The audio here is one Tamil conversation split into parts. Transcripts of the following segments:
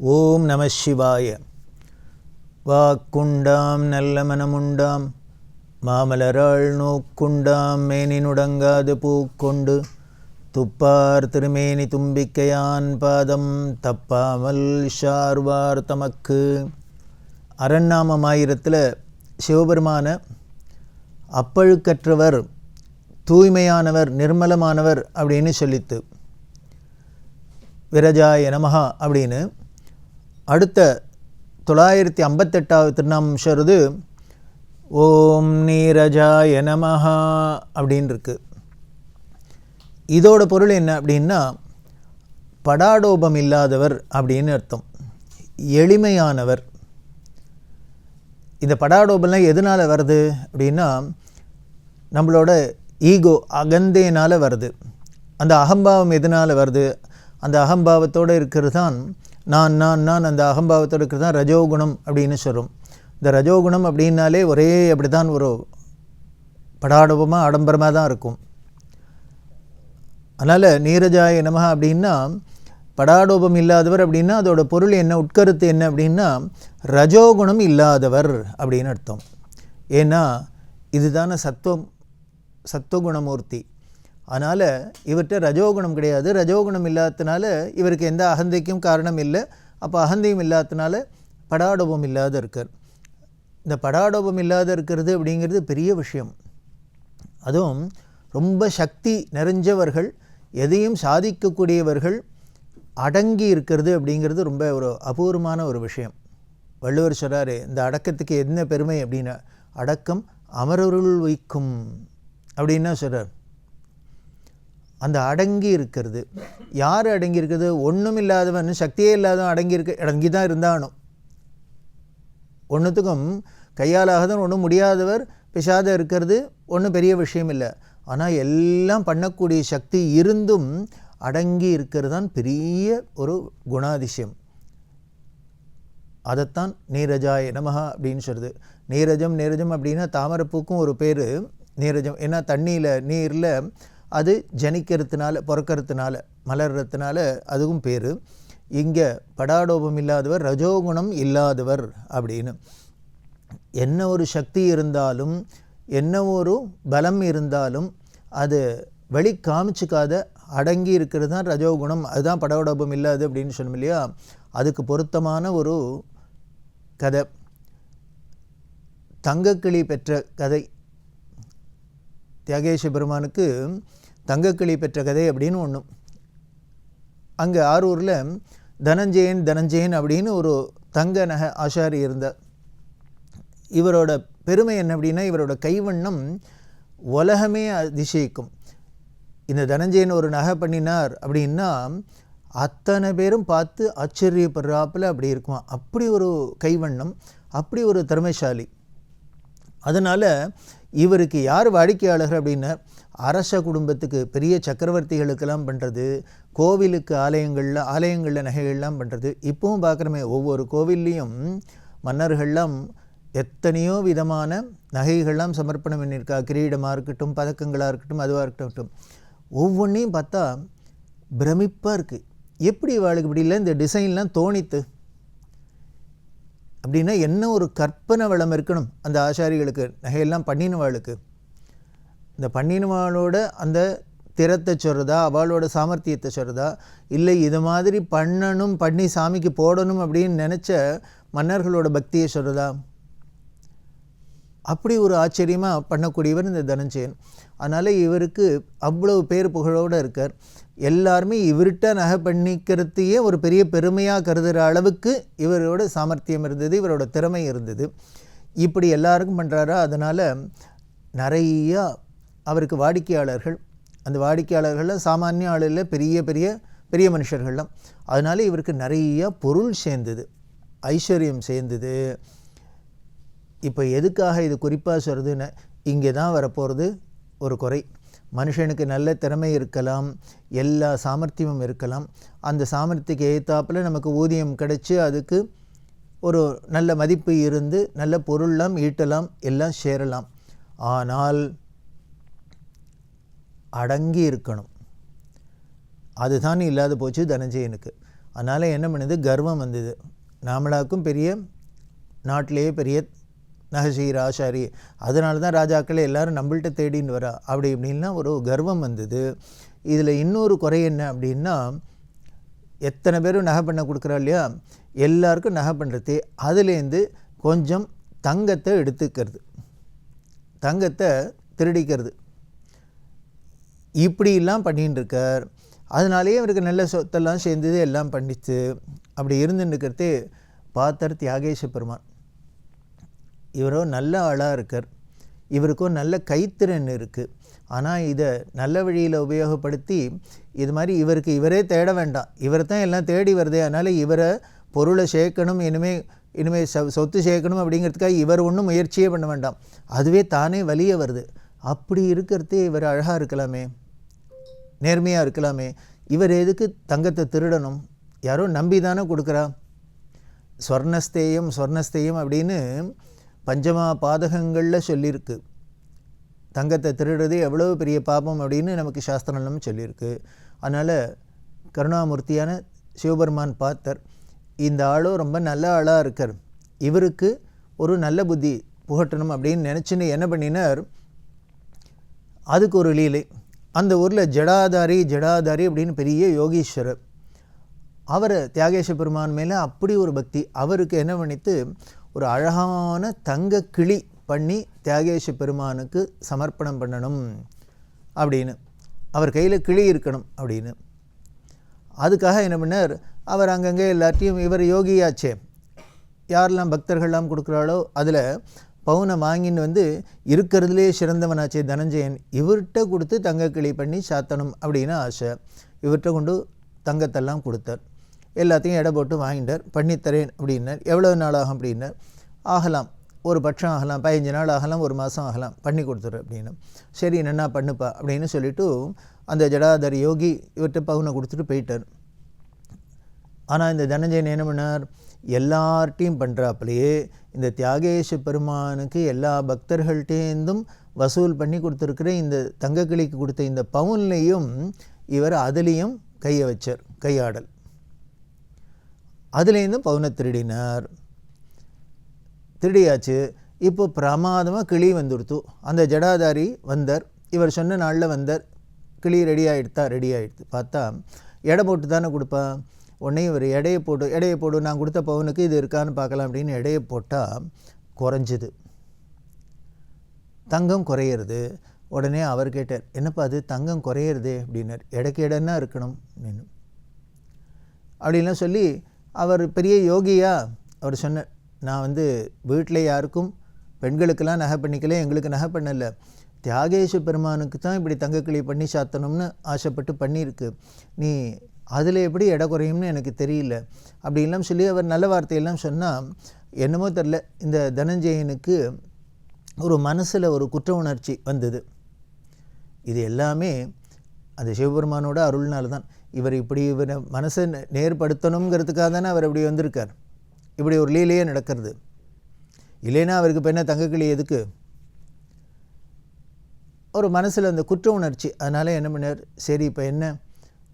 ஓம் நம சிவாய. வாக்குண்டாம் நல்ல மனமுண்டாம். மாமலராள் நோக்குண்டாம் மேனினுடங்காது பூக்கொண்டு. துப்பார் திருமேனி தும்பிக்கையான் பாதம் தப்பாமல் ஷார்வார் தமக்கு. அரண்நாமமாயிரத்தில் சிவபெருமான அப்பழுக்கற்றவர் தூய்மையானவர் நிர்மலமானவர் அப்படின்னு சொல்லித்து விரஜாய நமஹா அப்படின்னு அடுத்த தொள்ளாயிரத்தி ஐம்பத்தெட்டாவது திருநாமம் ஓம் நீரஜாய நமஹா அப்படின்னு இருக்கு இதோட பொருள் என்ன அப்படின்னா படாடோபம் இல்லாதவர் அப்படின்னு அர்த்தம். எளிமையானவர். இந்த படாடோபம்லாம் எதனால் வருது அப்படின்னா நம்மளோட ஈகோ அகந்தேனால் வருது. அந்த அகம்பாவம் எதனால் வருது? அந்த அகம்பாவத்தோடு இருக்கிறது தான் நான் நான் நான் அந்த அகம்பாவத்தோடு இருக்கிறது தான் ரஜோகுணம் அப்படின்னு சொல்கிறோம் இந்த ரஜோகுணம் அப்படின்னாலே ஒரே அப்படி தான் ஒரு படாடபமாக ஆடம்பரமாக தான் இருக்கும். அதனால் நீரஜாய நமக அப்படின்னா படாடோபம் இல்லாதவர் அப்படின்னா அதோட பொருள் என்ன உட்கருத்து என்ன அப்படின்னா ரஜோகுணம் இல்லாதவர் அப்படின்னு அர்த்தம். ஏன்னா இதுதானே சத்துவம் சத்துவகுணமூர்த்தி. அதனால் இவர்கிட்ட ரஜோகுணம் கிடையாது. ரஜோகுணம் இல்லாததுனால இவருக்கு எந்த அகந்தைக்கும் காரணம் இல்லை. அப்போ அகந்தையும் இல்லாததுனால படாடோபம் இல்லாத இருக்கார். இந்த படாடோபம் இல்லாத இருக்கிறது அப்படிங்கிறது பெரிய விஷயம். அதுவும் ரொம்ப சக்தி நிறைஞ்சவர்கள் எதையும் சாதிக்கக்கூடியவர்கள் அடங்கி இருக்கிறது அப்படிங்கிறது ரொம்ப ஒரு அபூர்வமான ஒரு விஷயம். வள்ளுவர் சொல்கிறாரு இந்த அடக்கத்துக்கு என்ன பெருமை அப்படின்னா அடக்கம் அமரருள் வைக்கும் அப்படின்னா சொல்கிறார் அந்த அடங்கி இருக்கிறது. யார் அடங்கி இருக்கிறது? ஒன்றும் இல்லாதவன் சக்தியே இல்லாதவன் அடங்கி இருக்க அடங்கி தான் இருந்தானும் ஒன்றுத்துக்கும் கையாலாகதான் ஒன்றும் முடியாதவர் பிசாத இருக்கிறது ஒன்றும் பெரிய விஷயம் இல்லை. ஆனால் எல்லாம் பண்ணக்கூடிய சக்தி இருந்தும் அடங்கி இருக்கிறது தான் பெரிய ஒரு குணாதிசயம். அதைத்தான் நீரஜாய நமஹா அப்படின்னு சொல்கிறது நீரஜம் நீரஜம் அப்படின்னா தாமரைப்பூக்கும் ஒரு பேர். நீரஜம் ஏன்னா தண்ணியில் நீரில் அது ஜனிக்கிறதுனால பிறக்கிறதுனால மலர்றதுனால அதுவும் பேர். இங்கே படாடோபம் இல்லாதவர் ரஜோகுணம் இல்லாதவர் அப்படின்னு. என்ன ஒரு சக்தி இருந்தாலும் என்ன ஒரு பலம் இருந்தாலும் அது வெளி காமிச்சிக்காத அடங்கி இருக்கிறது தான் ரஜோகுணம். அதுதான் படாடோபம் இல்லாது அப்படின்னு சொன்னோம் இல்லையா? அதுக்கு பொருத்தமான ஒரு கதை. தங்கக்கிளி பெற்ற கதை. தியாகேஷ பெருமானுக்கு தங்கக்கிளி பெற்ற கதை அப்படின்னு ஒன்று அங்கே ஆரூரில் தனஞ்சயன் தனஞ்சயன் அப்படின்னு ஒரு தங்க நகை ஆசாரி இருந்தார். இவரோட பெருமை என்ன அப்படின்னா இவரோட கைவண்ணம் உலகமே அதிசயிக்கும். இந்த தனஞ்சயன் ஒரு நகை பண்ணினார் அப்படின்னா அத்தனை பேரும் பார்த்து ஆச்சரியப்படுறாப்பில் அப்படி இருக்குமா? அப்படி ஒரு கைவண்ணம் அப்படி ஒரு திறமைசாலி. அதனால் இவருக்கு யார் வாடிக்கையாளர் அப்படின்னா அரச குடும்பத்துக்கு பெரிய சக்கரவர்த்திகளுக்கெல்லாம் பண்ணுறது கோவிலுக்கு ஆலயங்களில் ஆலயங்களில் நகைகள்லாம் பண்ணுறது இப்போவும் பார்க்குறோமே ஒவ்வொரு கோவில்லையும் மன்னர்கள்லாம் எத்தனையோ விதமான நகைகள்லாம் சமர்ப்பணம் பண்ணியிருக்கா. கிரீடமாக இருக்கட்டும் பதக்கங்களாக இருக்கட்டும் அதுவாக இருக்கட்டும். ஒவ்வொன்றையும் பார்த்தா பிரமிப்பாக இருக்குது எப்படி இவாளுக்கு இப்படி இல்லை? இந்த டிசைன்லாம் தோணித்து. அப்படின்னா என்ன ஒரு கற்பனை வளம் இருக்கணும் அந்த ஆசாரிகளுக்கு நகையெல்லாம் பண்ணினவாளுக்கு. இந்த பண்ணினவாளோட அந்த திறத்தை சொல்கிறதா அவளோட சாமர்த்தியத்தை சொல்கிறதா இல்லை இது மாதிரி பண்ணணும் பண்ணி சாமிக்கு போடணும் அப்படின்னு நினச்ச மன்னர்களோட பக்தியை சொல்கிறதா அப்படி ஒரு ஆச்சரியமாக பண்ணக்கூடியவர் இந்த தனஞ்சயன். அதனால் இவருக்கு அவ்வளவு பேர் புகழோடு இருக்கார். எல்லாருமே இவர்கிட்ட நகை பண்ணிக்கிறதையே ஒரு பெரிய பெருமையாக கருதுகிற அளவுக்கு இவரோட சாமர்த்தியம் இருந்தது இவரோட திறமை இருந்தது. இப்படி எல்லாருக்கும் பண்ணுறாரா அதனால் நிறையா அவருக்கு வாடிக்கையாளர்கள் அந்த வாடிக்கையாளர்களில் சாமானிய ஆளில் பெரிய பெரிய பெரிய மனுஷர்கள்லாம். அதனால் இவருக்கு நிறைய பொருள் சேர்ந்தது ஐஸ்வர்யம் சேர்ந்தது. இப்போ எதுக்காக இது குறிப்பாக சொல்கிறதுன்னு இங்கே தான் வரப்போகிறது ஒரு குறை. மனுஷனுக்கு நல்ல திறமை இருக்கலாம் எல்லா சாமர்த்தியமும் இருக்கலாம். அந்த சாமர்த்தியக்கு ஏற்றாப்பில் நமக்கு ஊதியம் கிடைச்சி அதுக்கு ஒரு நல்ல மதிப்பு இருந்து நல்ல பொருள்லாம் ஈட்டலாம் எல்லாம் சேரலாம். ஆனால் அடங்கி இருக்கணும் அதுதான் இல்லாத போச்சு தனஞ்சயனுக்கு. அதனால் என்ன பண்ணுது? கர்வம் வந்தது. நாமளாக்கும் பெரிய நாட்டிலேயே பெரிய நகசீர் ஆசாரி அதனால தான் ராஜாக்களை எல்லோரும் நம்மள்கிட்ட தேடின்னு வரா. அப்படி இப்படின்னா ஒரு கர்வம் வந்தது. இதில் இன்னொரு குறை என்ன அப்படின்னா எத்தனை பேரும் நகை பண்ண கொடுக்குறா இல்லையா? எல்லாருக்கும் நகை பண்ணுறது அதுலேருந்து கொஞ்சம் தங்கத்தை எடுத்துக்கிறது. தங்கத்தை திருடிக்கிறது. இப்படிலாம் பண்ணின்னு இருக்கார் அதனாலேயே அவருக்கு நல்ல சொத்தெல்லாம் சேர்ந்தது எல்லாம் பண்ணிச்சு. அப்படி இருந்துன்னு இருக்கிறதே பார்த்தார் தியாகேஷ பெருமான். இவரோ நல்ல ஆளாக இருக்கார். இவருக்கும் நல்ல கைத்திறன் இருக்குது ஆனால் இதை நல்ல வழியில் உபயோகப்படுத்தி இது மாதிரி இவருக்கு இவரே தேட வேண்டாம். இவர் தான் எல்லாம் தேடி வருதே. அதனால் இவரை பொருளை சேர்க்கணும் இனிமேல் இனிமேல் சொத்து சேர்க்கணும் அப்படிங்கிறதுக்காக இவர் ஒன்றும் முயற்சியே பண்ண வேண்டாம். அதுவே தானே வலிய வருது. அப்படி இருக்கிறதே இவர் அழகாக இருக்கலாமே நேர்மையாக இருக்கலாமே. இவர் எதுக்கு தங்கத்தை திருடணும்? யாரோ நம்பி தானே கொடுக்குறா? ஸ்வர்ணஸ்தேயம் ஸ்வர்ணஸ்தேயம் அப்படின்னு பஞ்சமா பாதகங்களில் சொல்லியிருக்கு. தங்கத்தை திருடுறது எவ்வளோ பெரிய பாபம் அப்படின்னு நமக்கு சாஸ்திரம் சொல்லியிருக்கு. அதனால் கருணாமூர்த்தியான சிவபெருமான் பார்த்தர். இந்த ஆளும் ரொம்ப நல்ல ஆளாக இருக்கார். இவருக்கு ஒரு நல்ல புத்தி புகட்டணும் அப்படின்னு நினச்சின்னு என்ன பண்ணினார்? அதுக்கு ஒரு லீலை. அந்த ஊரில் ஜடாதாரி ஜடாதாரி அப்படின்னு பெரிய யோகீஸ்வரர். அவர் தியாகேஷ பெருமான் மேலே அப்படி ஒரு பக்தி. அவருக்கு என்ன பண்ணித்து ஒரு அழகான தங்க கிளி பண்ணி தியாகேஷ பெருமானுக்கு சமர்ப்பணம் பண்ணணும் அப்படின்னு. அவர் கையில் கிளி இருக்கணும் அப்படின்னு. அதுக்காக என்ன பண்ணார்? அவர் அங்கங்கே எல்லாத்தையும் இவர் யோகியாச்சே. யாரெல்லாம் பக்தர்கள்லாம் கொடுக்குறாளோ அதில் பவுனை வாங்கின்னு வந்து இருக்கிறதுலே சிறந்தவனாச்சே தனஞ்சயன் இவர்கிட்ட கொடுத்து தங்கக்கிளி பண்ணி சாத்தணும் அப்படின்னு ஆசை. இவர்கிட்ட கொண்டு தங்கத்தெல்லாம் கொடுத்தார். எல்லாத்தையும் எடை போட்டு வாங்கிட்டார். பண்ணித்தரேன் அப்படின்னார். எவ்வளோ நாள் ஆகும் அப்படின்னார். ஆகலாம். ஒரு பட்சம் ஆகலாம். பதினஞ்சு நாள் ஆகலாம். ஒரு மாதம் ஆகலாம். பண்ணி கொடுத்துரு அப்படின்னு. சரி என்னென்னா பண்ணுப்பா அப்படின்னு சொல்லிவிட்டு அந்த ஜடாதர் யோகி இவர்கிட்ட பவுனை கொடுத்துட்டு போயிட்டார். ஆனால் இந்த தனஞ்சயன் என்ன பண்ணார்? எல்லார்ட்டையும் பண்ணுறாப்புலையே இந்த தியாகேஷ பெருமானுக்கு எல்லா பக்தர்கள்டேருந்தும் வசூல் பண்ணி கொடுத்துருக்கிற இந்த தங்கக்கிளிக்கு கொடுத்த இந்த பவுன்லேயும் இவர் அதுலேயும் கையை வச்சார் கையாடல். அதுலேருந்தும் பவுனை திருடினார். திருடியாச்சு. இப்போ பிரமாதமாக கிளி வந்துடுத்து. அந்த ஜடாதாரி வந்தார். இவர் சொன்ன நாளில் வந்தார். கிளி ரெடி ஆகிடுதா ரெடி ஆகிடுது பார்த்தா எடை போட்டு தானே கொடுப்பா? உடனே இவர் எடையை போட்டு எடையை போடு நான் கொடுத்த பவுனுக்கு இது இருக்கான்னு பார்க்கலாம் அப்படின்னு எடையை போட்டால் குறைஞ்சிது. தங்கம் குறையிறது. உடனே அவர் கேட்டார் என்னப்பா அது? தங்கம் குறையிறது? அப்படின்னார். எடைக்கு இடன்னா இருக்கணும்? அப்படின்னு. அப்படின்லாம் சொல்லி அவர் பெரிய யோகியாக அவர் சொன்னார் நான் வந்து வீட்டில் யாருக்கும் பெண்களுக்கெல்லாம் நகை பண்ணிக்கல எங்களுக்கு நகை பண்ணலை. தியாகேஷ பெருமானுக்கு தான் இப்படி தங்கக்கிளி பண்ணி சாத்தணும்னு ஆசைப்பட்டு பண்ணியிருக்கு. நீ அதில் எப்படி எடை குறையும்னு எனக்கு தெரியல. அப்படின்லாம் சொல்லி அவர் நல்ல வார்த்தையெல்லாம் சொன்னால் என்னமோ தெரில இந்த தனஞ்சயனுக்கு ஒரு மனசில் ஒரு குற்ற உணர்ச்சி வந்தது. இது எல்லாமே அந்த சிவபெருமானோட அருள்னால தான். இவர் இப்படி இவரை மனசை நேர்படுத்தணுங்கிறதுக்காக தானே அவர் இப்படி வந்திருக்கார். இப்படி ஒரு லீலையே நடக்கிறது. இல்லைன்னா அவருக்கு இப்போ என்ன தங்கக்கிளி எதுக்கு? ஒரு மனசில் அந்த குற்ற உணர்ச்சி. அதனால் என்ன பண்ணார்? சரி இப்போ என்ன?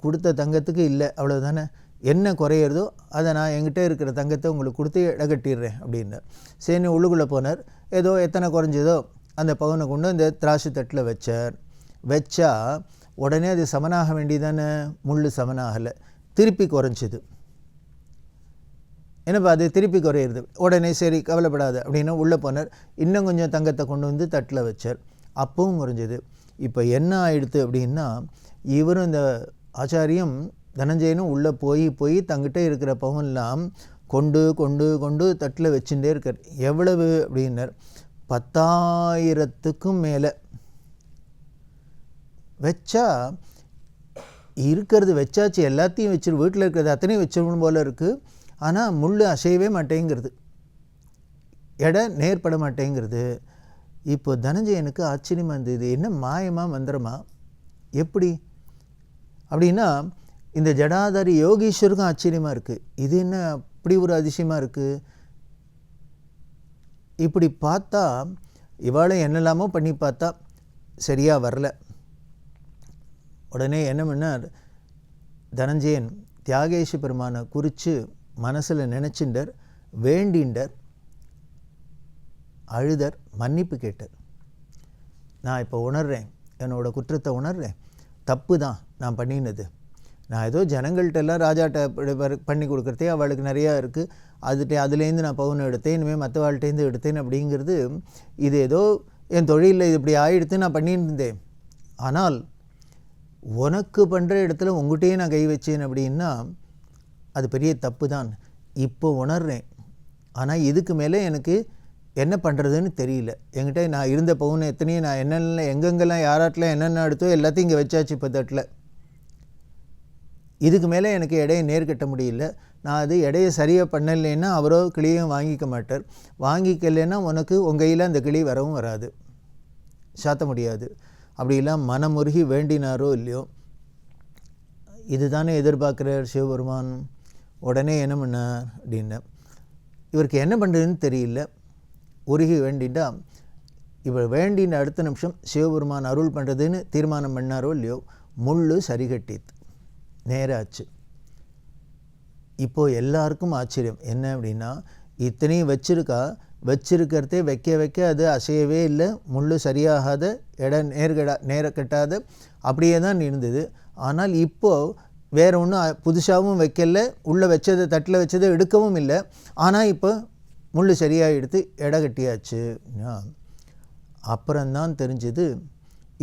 கொடுத்த தங்கத்துக்கு இல்லை அவ்வளோதானே என்ன குறையிறதோ அதை நான் என்கிட்ட இருக்கிற தங்கத்தை உங்களுக்கு கொடுத்து இடகட்டிடுறேன் அப்படின்னார் சரி உள்ளுக்குள்ளே போனார். ஏதோ எத்தனை குறைஞ்சதோ அந்த பவனை கொண்டு அந்த திராட்சை தட்டில் வச்சார். வச்சா உடனே அது சமனாக வேண்டியதானே? முள் சமனாகலை. திருப்பி குறைஞ்சிது. என்னப்பா அது திருப்பி குறையிறது? உடனே சரி கவலைப்படாது அப்படின்னு உள்ளே போனார். இன்னும் கொஞ்சம் தங்கத்தை கொண்டு வந்து தட்டில் வச்சார். அப்பவும் குறைஞ்சது. இப்போ என்ன ஆயிடுது அப்படின்னா இவரும் இந்த ஆச்சாரியம் தனஞ்சயனும் உள்ளே போய் போய் தங்கிட்ட இருக்கிற பவன்லாம் கொண்டு கொண்டு கொண்டு தட்டில் வச்சுட்டே இருக்கார். எவ்வளவு அப்படின்னார். பத்தாயிரத்துக்கும் மேலே. வச்சா இருக்கிறது வச்சாச்சு எல்லாத்தையும் வச்சிரு வீட்டில் இருக்கிறது அத்தனையும் வச்சிருக்கணும் போல் இருக்குது ஆனால் முள் அசையவே மாட்டேங்கிறது. எடை நேர்பட மாட்டேங்கிறது. இப்போ தனஞ்சயனுக்கு ஆச்சரியமாக இருந்தது. என்ன மாயமாக மந்திரமா? எப்படி? அப்படின்னா இந்த ஜடாதாரி யோகீஸ்வருக்கும் ஆச்சரியமாக இருக்குது இது என்ன அப்படி ஒரு அதிசயமாக இருக்குது இப்படி பார்த்தா இவாளை என்னெல்லாமோ பண்ணி பார்த்தா சரியாக வரல. உடனே என்ன பண்ணார்? தனஞ்சயன் தியாகேஷ பெருமானை குறித்து மனசில் நினச்சிண்டர் வேண்டிண்டர் அழுதர் மன்னிப்பு கேட்டார். நான் இப்போ உணர்றேன். என்னோட குற்றத்தை உணர்றேன். தப்பு தான் நான் பண்ணினது. நான் ஏதோ ஜனங்கள்கிட்டலாம் ராஜாட்ட பண்ணி கொடுக்குறதே அவளுக்கு நிறையா இருக்குது அதுகிட்ட அதுலேருந்து நான் பவுன் எடுத்தேன் இனிமேல் மற்றவாள்கிட்டேருந்து எடுத்தேன் அப்படிங்கிறது இது ஏதோ என் தொழிலில் இது இப்படி ஆயிடுத்து நான் பண்ணியிருந்தேன். ஆனால் உனக்கு பண்ணுற இடத்துல உங்கள்கிட்டயே நான் கை வச்சேன் அப்படின்னா அது பெரிய தப்பு தான் இப்போ உணர்றேன். ஆனால் இதுக்கு மேலே எனக்கு என்ன பண்ணுறதுன்னு தெரியல. என்கிட்ட நான் இருந்த பவுன் எத்தனையும் நான் என்னென்ன எங்கெங்கெல்லாம் யாராட்டில் என்னென்ன எடுத்தோ எல்லாத்தையும் இங்கே வச்சாச்சு இப்போ தட்டில். இதுக்கு மேலே எனக்கு எடையை நேர்கட்ட முடியல. நான் அது எடையை சரியாக பண்ணலைன்னா அவரோ கிளியும் வாங்கிக்க மாட்டார். வாங்கிக்கலைன்னா உனக்கு உங்கள் கையில் அந்த கிளி வரவும் வராது. சாத்த முடியாது. அப்படிலாம் மனமுருகி வேண்டினாரோ இல்லையோ இதுதானே எதிர்பார்க்குறார் சிவபெருமான். உடனே என்ன பண்ணார் அப்படின்னு இவருக்கு என்ன பண்ணுறதுன்னு தெரியல. உருகி வேண்டிட்டா இவர் வேண்டின அடுத்த நிமிஷம் சிவபெருமான் அருள் பண்ணுறதுன்னு தீர்மானம் பண்ணாரோ இல்லையோ முள் சரிகட்டித்து நேராச்சு. இப்போது எல்லாருக்கும் ஆச்சரியம். என்ன அப்படின்னா இத்தனையும் வச்சிருக்கா? வச்சிருக்கிறதே வைக்க வைக்க அது அசையவே இல்லை. முள் சரியாகாத இடம் நேர்கடா நேர கட்டாத அப்படியே தான் இருந்தது. ஆனால் இப்போது வேறு ஒன்றும் புதுசாகவும் வைக்கல. உள்ளே வச்சதை தட்டில் வச்சதை எடுக்கவும் இல்லை. ஆனால் இப்போ முள் சரியாக எடுத்து இட கட்டியாச்சு. அப்புறம்தான் தெரிஞ்சது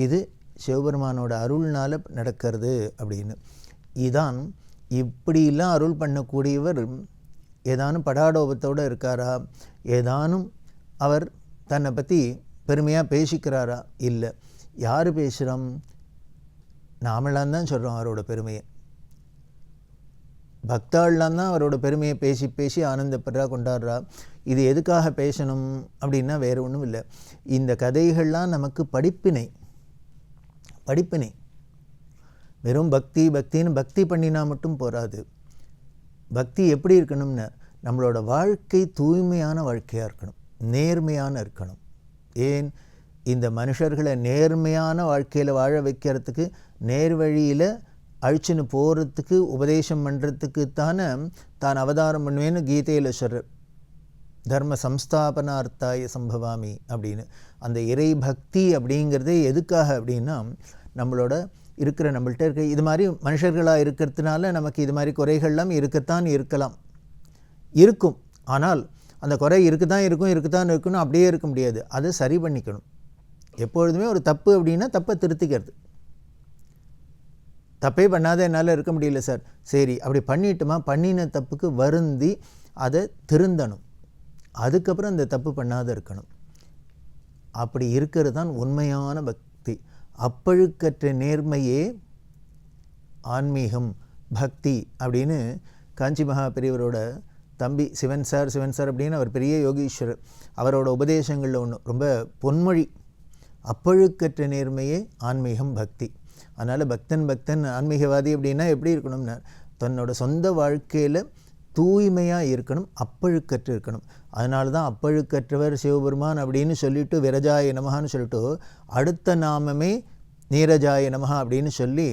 இது சிவபெருமானோட அருள்னால் நடக்கிறது அப்படின்னு. இதான் இப்படிலாம் அருள் பண்ணக்கூடியவர் ஏதானும் படாடோபத்தோடு இருக்காரா? ஏதானும் அவர் தன்னை பற்றி பெருமையாக பேசிக்கிறாரா? இல்லை. யார் பேசுகிறோம்? நாமளாம் தான் சொல்கிறோம் அவரோட பெருமையை. பக்தாள்லாம் தான் அவரோட பெருமையை பேசி பேசி ஆனந்தப்படுறா கொண்டாடுறா. இது எதுக்காக பேசணும் அப்படின்னா வேறு ஒன்றும் இல்லை. இந்த கதைகள்லாம் நமக்கு படிப்பினை படிப்பினை வெறும் பக்தி பக்தின்னு பக்தி பண்ணினா மட்டும் போராது பக்தி எப்படி இருக்கணும்னு நம்மளோட வாழ்க்கை தூய்மையான வாழ்க்கையாக இருக்கணும். நேர்மையான இருக்கணும். ஏன்? இந்த மனுஷர்களை நேர்மையான வாழ்க்கையில் வாழ வைக்கிறதுக்கு நேர்வழியில் அழிச்சுன்னு போகிறதுக்கு உபதேசம் பண்ணுறதுக்கு தானே தான் அவதாரம் பண்ணுவேன்னு கீதையில் சொல்கிற தர்ம சம்ஸ்தாபனார்த்தாய சம்பவாமி அப்படின்னு. அந்த இறை பக்தி அப்படிங்கிறதே எதுக்காக அப்படின்னா நம்மளோட இருக்கிற நம்மள்ட்ட இருக்க. இது மாதிரி மனுஷர்களாக இருக்கிறதுனால நமக்கு இது மாதிரி குறைகள்லாம் இருக்கத்தான் இருக்கலாம். இருக்கும். ஆனால் அந்த குறை இருக்குதான் இருக்கும் இருக்குதான் இருக்கணும் அப்படியே இருக்க முடியாது. அதை சரி பண்ணிக்கணும். எப்பொழுதுமே ஒரு தப்பு அப்படின்னா தப்பை திருத்திக்கிறது. தப்பே பண்ணாத என்னால் இருக்க முடியல சார். சரி அப்படி பண்ணிட்டுமா? பண்ணின தப்புக்கு வருந்தி அதை திருந்தணும். அதுக்கப்புறம் அந்த தப்பு பண்ணாத இருக்கணும். அப்படி இருக்கிறது தான் உண்மையான பக்தி. அப்பழுக்கற்ற நேர்மையே ஆன்மீகம் பக்தி அப்படின்னு காஞ்சி மகா பெரியவரோட தம்பி சிவன் சார் சிவன் சார் அப்படின்னு அவர் பெரிய யோகீஸ்வரர். அவரோட உபதேசங்களில் ஒன்று ரொம்ப பொன்மொழி. அப்பழுக்கற்ற நேர்மையே ஆன்மீகம் பக்தி. அதனால் பக்தன் பக்தன் ஆன்மீகவாதி அப்படின்னா எப்படி இருக்கணும்னா தன்னோட சொந்த வாழ்க்கையில் தூய்மையாக இருக்கணும் அப்பழுக்கற்று இருக்கணும். அதனால தான் அப்பழுக்கற்றவர் சிவபெருமான் அப்படின்னு சொல்லிட்டு விரஜாய நமகான்னு சொல்லிட்டு அடுத்த நாமமே நீரஜாய நமகா அப்படின்னு சொல்லி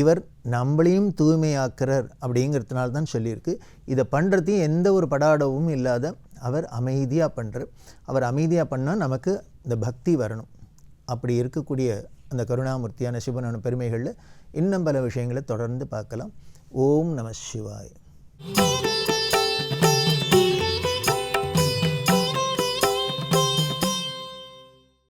இவர் நம்மளையும் தூய்மையாக்குறார் அப்படிங்கிறதுனால தான் சொல்லியிருக்கு. இதை பண்ணுறதையும் எந்த ஒரு படாடவும் இல்லாத அவர் அமைதியாக பண்ணுறார் அவர் அமைதியாக பண்ணால் நமக்கு இந்த பக்தி வரணும். அப்படி இருக்கக்கூடிய அந்த கருணாமூர்த்தியான சிவனான பெருமைகளில் இன்னும் பல விஷயங்களை தொடர்ந்து பார்க்கலாம். ஓம் நம சிவாய்.